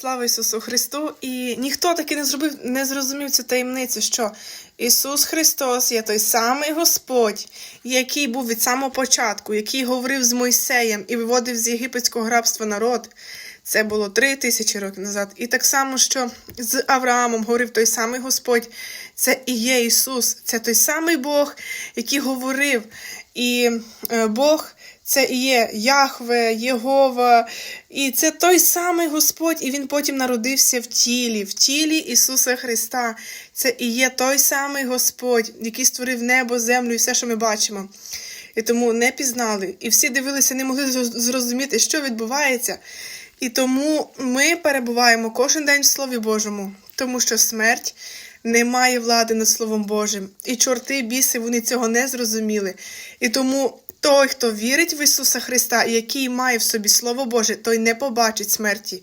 Слава Ісусу Христу! І ніхто таки не зробив, не зрозумів цю таємницю, що Ісус Христос є той самий Господь, який був від самого початку, який говорив з Мойсеєм і виводив з єгипетського рабства народ. Це було три тисячі років назад. І так само, що з Авраамом говорив той самий Господь, це і є Ісус, це той самий Бог, який говорив. І е, Бог це і є Яхве, Єгова, і це той самий Господь, і Він потім народився в тілі, в тілі Ісуса Христа. Це і є той самий Господь, який створив небо, землю і все, що ми бачимо. І тому не пізнали. І всі дивилися, не могли зрозуміти, що відбувається. І тому ми перебуваємо кожен день в Слові Божому, тому що смерть не має влади над Словом Божим. І чорти, біси, вони цього не зрозуміли. І тому той, хто вірить в Ісуса Христа, який має в собі Слово Боже, той не побачить смерті.